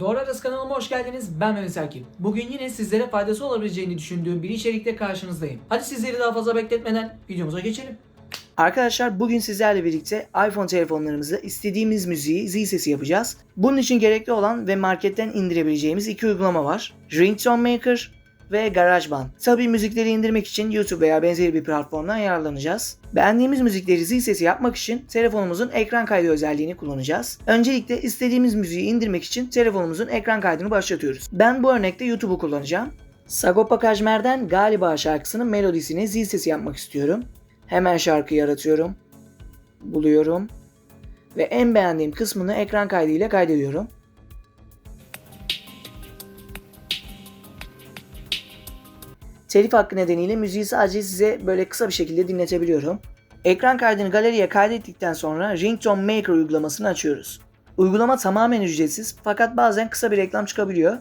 Doğru Adres kanalıma hoş geldiniz. Ben Mehmet Akif. Bugün yine sizlere faydası olabileceğini düşündüğüm bir içerikle karşınızdayım. Hadi sizleri daha fazla bekletmeden videomuza geçelim. Arkadaşlar bugün sizlerle birlikte iPhone telefonlarımızda istediğimiz müziği zil sesi yapacağız. Bunun için gerekli olan ve marketten indirebileceğimiz iki uygulama var. Ringtone Maker ve GarageBand. Tabi müzikleri indirmek için YouTube veya benzeri bir platformdan yararlanacağız. Beğendiğimiz müzikleri zil sesi yapmak için telefonumuzun ekran kaydı özelliğini kullanacağız. Öncelikle istediğimiz müziği indirmek için telefonumuzun ekran kaydını başlatıyoruz. Ben bu örnekte YouTube'u kullanacağım. Sagopa Kajmer'den Galiba şarkısının melodisini zil sesi yapmak istiyorum. Hemen şarkı yaratıyorum. Buluyorum. Ve en beğendiğim kısmını ekran kaydıyla kaydediyorum. Telif hakkı nedeniyle müziği sadece size böyle kısa bir şekilde dinletebiliyorum. Ekran kaydını galeriye kaydettikten sonra Ringtone Maker uygulamasını açıyoruz. Uygulama tamamen ücretsiz fakat bazen kısa bir reklam çıkabiliyor.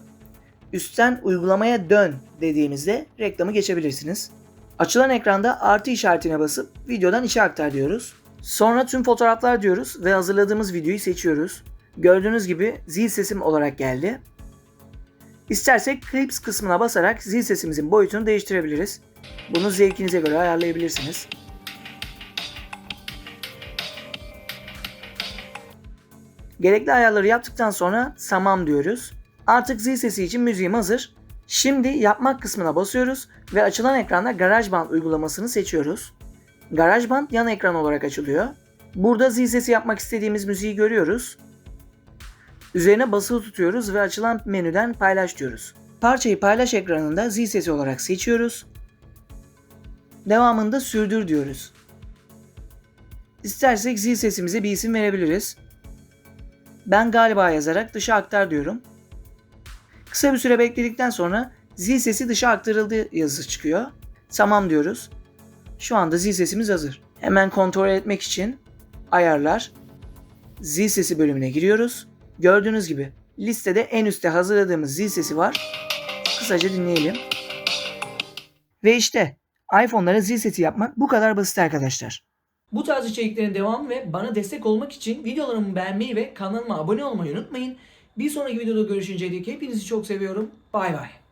Üstten uygulamaya dön dediğimizde reklamı geçebilirsiniz. Açılan ekranda artı işaretine basıp videodan içe aktar diyoruz. Sonra tüm fotoğraflar diyoruz ve hazırladığımız videoyu seçiyoruz. Gördüğünüz gibi zil sesim olarak geldi. İstersek Clips kısmına basarak zil sesimizin boyutunu değiştirebiliriz. Bunu zevkinize göre ayarlayabilirsiniz. Gerekli ayarları yaptıktan sonra tamam diyoruz. Artık zil sesi için müziğim hazır. Şimdi yapmak kısmına basıyoruz ve açılan ekranda GarageBand uygulamasını seçiyoruz. GarageBand yan ekran olarak açılıyor. Burada zil sesi yapmak istediğimiz müziği görüyoruz. Üzerine basılı tutuyoruz ve açılan menüden paylaş diyoruz. Parçayı paylaş ekranında zil sesi olarak seçiyoruz. Devamında sürdür diyoruz. İstersek zil sesimize bir isim verebiliriz. Ben galiba yazarak dışa aktar diyorum. Kısa bir süre bekledikten sonra zil sesi dışa aktarıldı yazısı çıkıyor. Tamam diyoruz. Şu anda zil sesimiz hazır. Hemen kontrol etmek için ayarlar, zil sesi bölümüne giriyoruz. Gördüğünüz gibi listede en üstte hazırladığımız zil sesi var. Kısaca dinleyelim. Ve işte iPhone'lara zil sesi yapmak bu kadar basit arkadaşlar. Bu tarz içeriklerin devamı ve bana destek olmak için videolarımı beğenmeyi ve kanalıma abone olmayı unutmayın. Bir sonraki videoda görüşünceye dek hepinizi çok seviyorum. Bay bay.